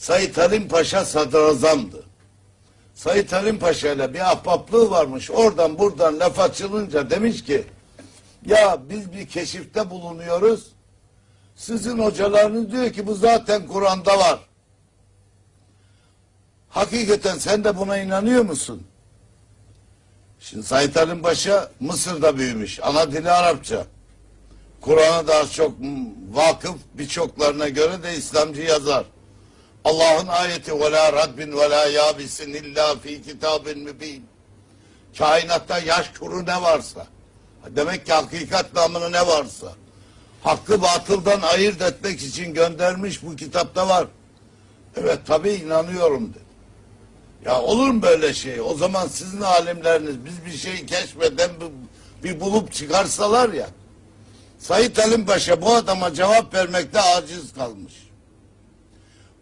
Sayit Halim Paşa sadrazamdı. Sayit Halim Paşa ile bir ahbaplığı varmış. Oradan buradan laf açılınca demiş ki ya biz bir keşifte bulunuyoruz. Sizin hocalarınız diyor ki bu zaten Kur'an'da var. Hakikaten sen de buna inanıyor musun? Şimdi Said Halim Paşa Mısır'da büyümüş. Ana dili Arapça. Kur'an'a daha çok vakıf birçoklarına göre de İslamcı yazar. Allah'ın ayeti ve la radbin ve la yabisin illa fi kitabin mübin. Kainatta yaş kuru ne varsa. Demek ki hakikat namını ne varsa. Hakkı batıldan ayırt etmek için göndermiş bu kitapta var. Evet tabii inanıyorum dedi. Ya olur mu böyle şey? O zaman sizin alimleriniz biz bir şeyi keşfeden bir, bir bulup çıkarsalar ya. Sayit Halim bu adama cevap vermekte aciz kalmış.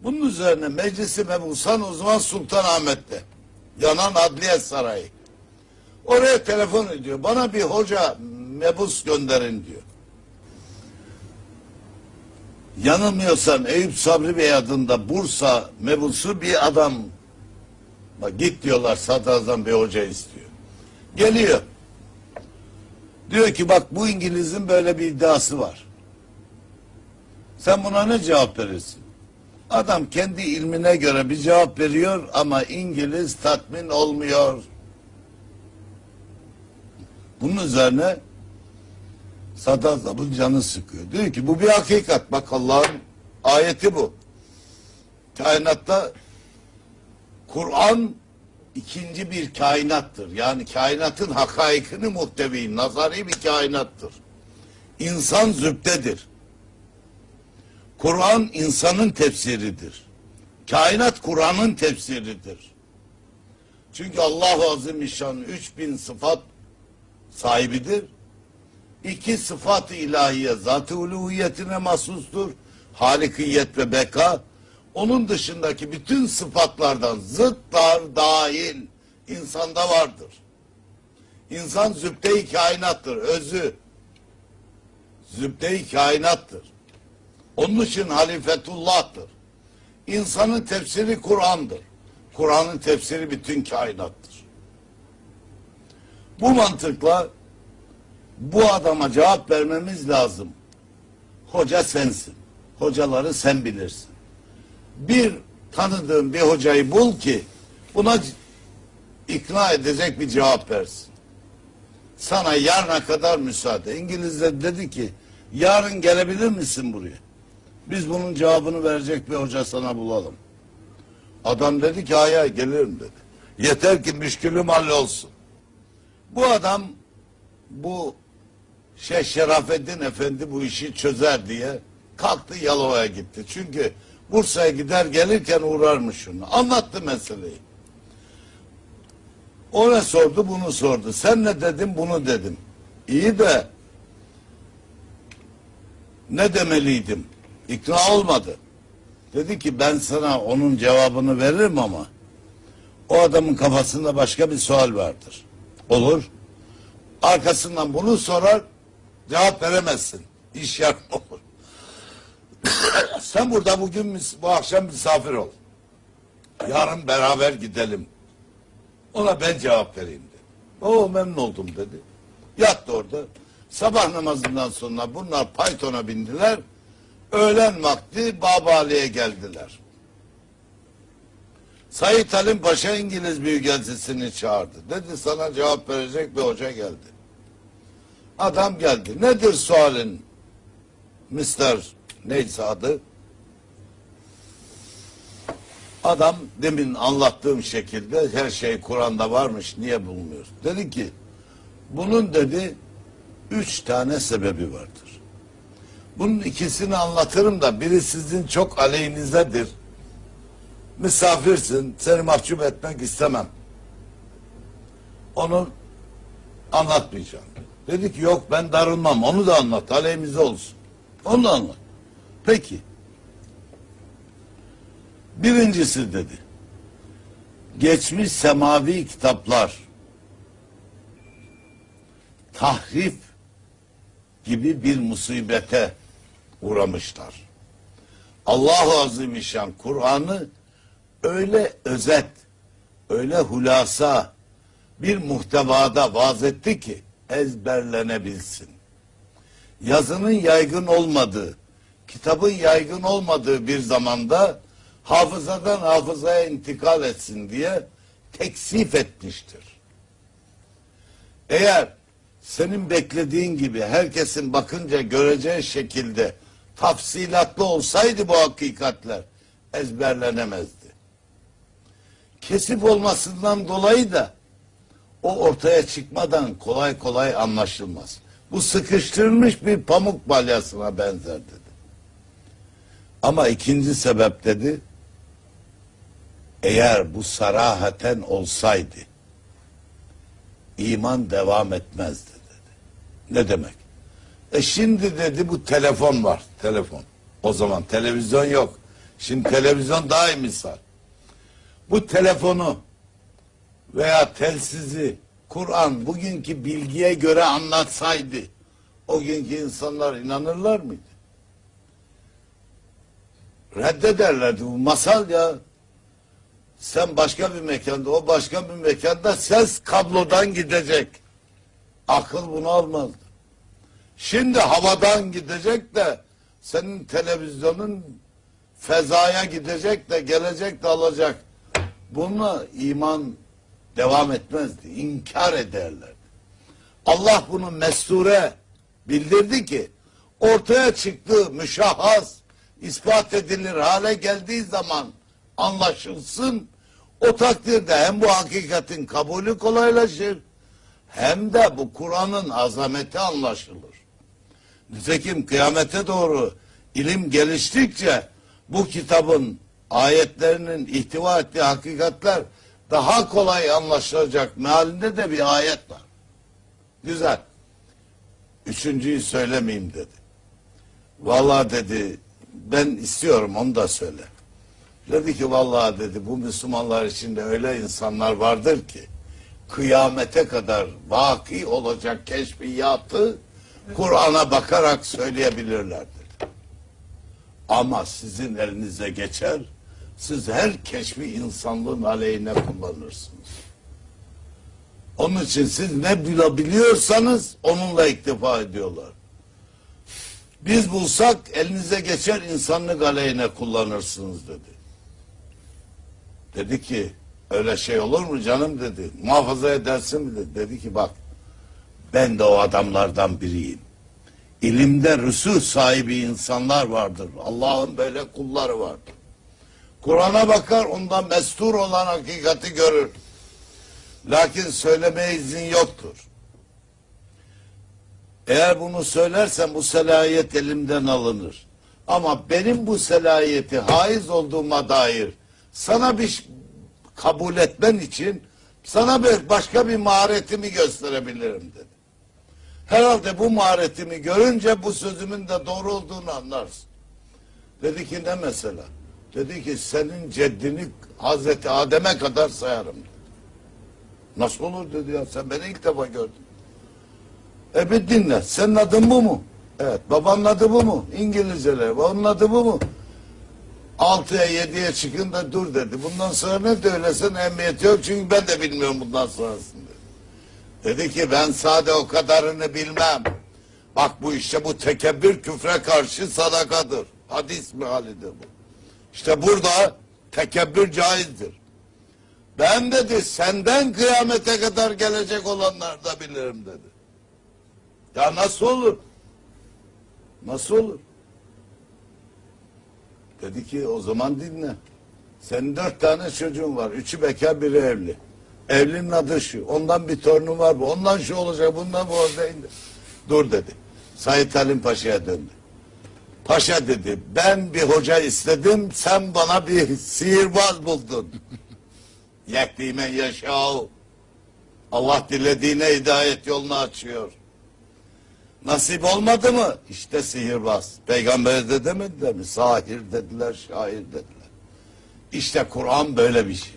Bunun üzerine meclisi mebusan o zaman Sultanahmet'te. Yanan Adliye Sarayı. Oraya telefon ediyor. Bana bir hoca mebus gönderin diyor. Yanılmıyorsam Eyüp Sabri Bey adında Bursa mebusu bir adam Bak git diyorlar sadrazam bir hoca istiyor. Geliyor. Diyor ki bak bu İngiliz'in böyle bir iddiası var. Sen buna ne cevap verirsin? Adam kendi ilmine göre bir cevap veriyor ama İngiliz tatmin olmuyor. Bunun üzerine sadrazamın canı sıkıyor. Diyor ki bu bir hakikat. Bak Allah'ın ayeti bu. Kainatta Kur'an ikinci bir kainattır. Yani kainatın hakaikini muhtevi, nazari bir kainattır. İnsan zübdedir. Kur'an insanın tefsiridir. Kainat Kur'an'ın tefsiridir. Çünkü Allah-u Azimüşşan 3000 sıfat sahibidir. İki sıfat-ı ilahiye zat-ı uluhiyetine mahsustur. Halikiyet ve beka. Onun dışındaki bütün sıfatlardan zıtlar dahil insanda vardır. İnsan zübde-i kainattır, özü. Zübde-i kainattır. Onun için halifetullah'tır. İnsanın tefsiri Kur'an'dır. Kur'an'ın tefsiri bütün kainattır. Bu mantıkla bu adama cevap vermemiz lazım. Hoca sensin. Hocaları sen bilirsin. Bir tanıdığın bir hocayı bul ki buna ikna edecek bir cevap versin. Sana yarına kadar müsaade. İngilizler dedi ki yarın gelebilir misin buraya? Biz bunun cevabını verecek bir hoca sana bulalım. Adam dedi ki hay gelirim dedi. Yeter ki müşkülüm hallolsun. Bu adam bu Şeyh Şerafettin Efendi bu işi çözer diye kalktı Yalova'ya gitti. Çünkü Bursa'ya gider gelirken uğrarmış şunu. Anlattı meseleyi. O ne sordu bunu sordu. Sen ne dedin bunu dedim. İyi de ne demeliydim? İkna olmadı. Dedi ki ben sana onun cevabını veririm ama o adamın kafasında başka bir sual vardır. Olur. Arkasından bunu sorar cevap veremezsin. İş yarım olur. Sen burada bugün bu akşam misafir ol. Yarın beraber gidelim. Ona ben cevap vereyim dedi. O memnun oldum dedi. Yattı orada. Sabah namazından sonra bunlar Python'a bindiler. Öğlen vakti Babali'ye geldiler. Sayit Halim Paşa İngiliz Büyükelçisini çağırdı. Dedi sana cevap verecek bir hoca geldi. Adam geldi. Nedir sualin? Mr. neyse adı? Adam demin anlattığım şekilde her şey Kur'an'da varmış niye bulmuyor? Dedi ki bunun dedi üç tane sebebi vardır. Bunun ikisini anlatırım da biri sizin çok aleyhinizedir. Misafirsin, seni mahcup etmek istemem. Onu anlatmayacağım. Dedi ki yok ben darılmam, onu da anlat, aleyhimize olsun. Onu da anlat. Peki. Birincisi dedi. Geçmiş semavi kitaplar tahrif gibi bir musibete uğramışlar. Allahu Azimüşşan Kur'an'ı öyle özet, öyle hulasa bir muhtevada vaz etti ki ezberlenebilsin. Yazının yaygın olmadığı, kitabın yaygın olmadığı bir zamanda hafızadan hafızaya intikal etsin diye teksif etmiştir. Eğer senin beklediğin gibi herkesin bakınca göreceği şekilde tafsilatlı olsaydı bu hakikatler ezberlenemezdi. Kesip olmasından dolayı da o ortaya çıkmadan kolay kolay anlaşılmaz. Bu sıkıştırılmış bir pamuk balyasına benzer dedi. Ama ikinci sebep dedi, eğer bu sarahaten olsaydı, iman devam etmezdi dedi. Ne demek? E şimdi dedi bu telefon var, telefon. O zaman televizyon yok. Şimdi televizyon daha iyi misal. Bu telefonu veya telsizi Kur'an bugünkü bilgiye göre anlatsaydı o günkü insanlar inanırlar mıydı? Reddederlerdi. Bu masal ya. Sen başka bir mekanda, o başka bir mekanda ses kablodan gidecek. Akıl bunu almazdı. Şimdi havadan gidecek de senin televizyonun fezaya gidecek de gelecek de alacak. Bununla iman devam etmezdi. İnkar ederlerdi. Allah bunu mesture bildirdi ki ortaya çıktığı müşahhas ispat edilir hale geldiği zaman anlaşılsın. O takdirde hem bu hakikatin kabulü kolaylaşır hem de bu Kur'an'ın azameti anlaşılır. Nitekim kıyamete doğru ilim geliştikçe bu kitabın ayetlerinin ihtiva ettiği hakikatler daha kolay anlaşılacak mealinde de bir ayet var. Güzel. Üçüncüyü söylemeyeyim dedi. Vallahi dedi ben istiyorum onu da söyle. Dedi ki vallahi dedi bu Müslümanlar içinde öyle insanlar vardır ki kıyamete kadar vaki olacak keşfiyatı Kur'an'a bakarak söyleyebilirler dedi. Ama sizin elinize geçer, siz her keşfi insanlığın aleyhine kullanırsınız. Onun için siz ne biliyorsanız onunla iktifa ediyorlar. Biz bulsak elinize geçer insanlık aleyhine kullanırsınız dedi. Dedi ki öyle şey olur mu canım dedi. Muhafaza edersin mi dedi. Dedi ki bak ben de o adamlardan biriyim. İlimde rüsûh sahibi insanlar vardır. Allah'ın böyle kulları vardır. Kur'an'a bakar ondan mestur olan hakikati görür. Lakin söylemeye izin yoktur. Eğer bunu söylersen bu selayet elimden alınır. Ama benim bu selayeti haiz olduğuma dair sana bir kabul etmen için sana bir başka bir maharetimi gösterebilirim dedi. Herhalde bu maharetimi görünce bu sözümün de doğru olduğunu anlarsın. Dedi ki ne mesela? Dedi ki senin ceddini Hazreti Adem'e kadar sayarım. Nasıl olur dedi ya sen beni ilk defa gördün. E bir dinle. Senin adın bu mu? Evet. Babanın adı bu mu? İngilizceler. Onun adı bu mu? Altıya yediye çıkın da dur dedi. Bundan sonra ne söylesen emniyeti yok çünkü ben de bilmiyorum bundan sonrasını dedi. Ki ben sade o kadarını bilmem. Bak bu işte bu tekebbür küfre karşı sadakadır. Hadis mealidir bu. İşte burada tekebbür caizdir. Ben dedi senden kıyamete kadar gelecek olanlar da bilirim dedi. Ya nasıl olur? Nasıl olur? Dedi ki o zaman dinle. Senin dört tane çocuğun var. Üçü bekar biri evli. Evlinin adı şu. Ondan bir torunun var bu. Ondan şu olacak. Bundan bu olacak. Dur dedi. Said Halim Paşa'ya döndü. Paşa dedi ben bir hoca istedim sen bana bir sihirbaz buldun. Yekdime yaşav. Allah dilediğine hidayet yolunu açıyor. Nasip olmadı mı? İşte sihirbaz. Peygamber de demediler mi? Sahir dediler, şair dediler. İşte Kur'an böyle bir şey.